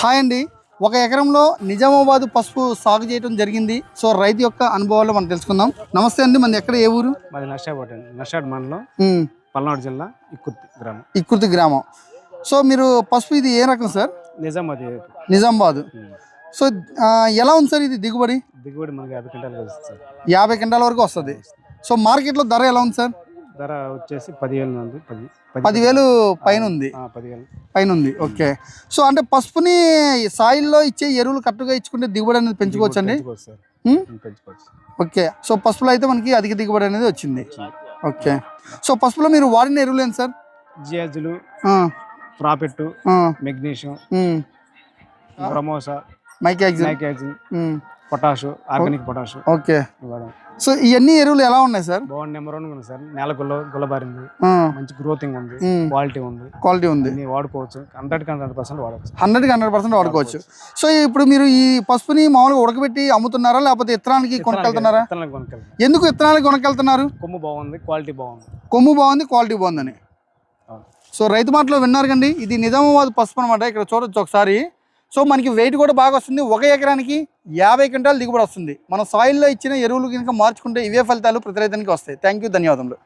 Hi అండి. ఒక ఎకరంలో నిజామాబాద్ పసుపు సాగు చేయడం జరిగింది. సో రైతు యొక్క అనుభవాలు మనం తెలుసుకుందాం. నమస్తే అండి మన ఎక్కడ ఏ ఊరు? మాది అండి. మండలం పల్నాడు జిల్లా ఇక్కుర్తి గ్రామం. ఇక్కుర్తి గ్రామం. సో మీరు పసుపు ఇది ఏ రకం సార్? నిజామాబాద్. నిజామాబాద్. సో ఎలా ఉంది సార్ ఇది దిగుబడి? దిగుబడి మనకి యాభై క్వింటాలు యాభై క్వింటాల వరకు వస్తుంది. సో మార్కెట్లో ధర ఎలా ఉంది సార్? ధర వచ్చేసి పదివేలు ఉంది పది పది పదివేలు పైన ఉంది. పదివేలు. పైన ఉంది. ఓకే. సో అంటే పసుపుని సాయిల్లో ఇచ్చే ఎరువులు కరెక్ట్గా ఇచ్చుకుంటే దిగుబడి అనేది పెంచుకోవచ్చు పెంచుకోవచ్చు. ఓకే. సో పసుపులో అయితే మనకి అధిక దిగుబడి అనేది వచ్చింది. ఓకే. సో పసుపులో మీరు వాడిన ఎరువులు ఏంటి సార్? జియాజులు ప్రాఫిట్ మెగ్నీషియం ఉమ్, బ్రమోసా మైకాక్సిన్ potash organic potash okay so ఇవన్నీ ఎరువులు ఎలా ఉన్నాయి సార్ బాగుంది నెంబర్ వన్ ఉంది సార్ నేల గుల్ల గుల్లబారింది. మంచి గ్రోతింగ్ ఉంది. క్వాలిటీ ఉంది. క్వాలిటీ ఉంది. వాడుకోవచ్చు. హండ్రెడ్కి హండ్రెడ్ పర్సెంట్ వాడవచ్చు హండ్రెడ్కి హండ్రెడ్ పర్సెంట్ వాడుకోవచ్చు. సో ఇప్పుడు మీరు ఈ పసుపుని మామూలుగా ఉడకబెట్టి అమ్ముతున్నారా లేకపోతే ఇత్తనానికి కొనుక్కెళ్తాం ఎందుకు ఇత్తనాలకి కొనుక్కెళ్తున్నారు? కొమ్ము బాగుంది క్వాలిటీ బాగుంది. కొమ్ము బాగుంది క్వాలిటీ బాగుందని. సో రైతు మాటలో విన్నారు కండి. ఇది నిజామాబాద్ పసుపు అనమాట ఇక్కడ చూడొచ్చు ఒకసారి. సో మనకి వెయిట్ కూడా బాగా వస్తుంది. ఒక ఎకరానికి యాభై క్వింటాలు దిగుబడి వస్తుంది. మన సాయిల్లో ఇచ్చిన ఎరువులు కనుక మార్చుకుంటే ఇవే ఫలితాలు ప్రతి రైతానికి వస్తాయి. థ్యాంక్ యూ ధన్యవాదములు.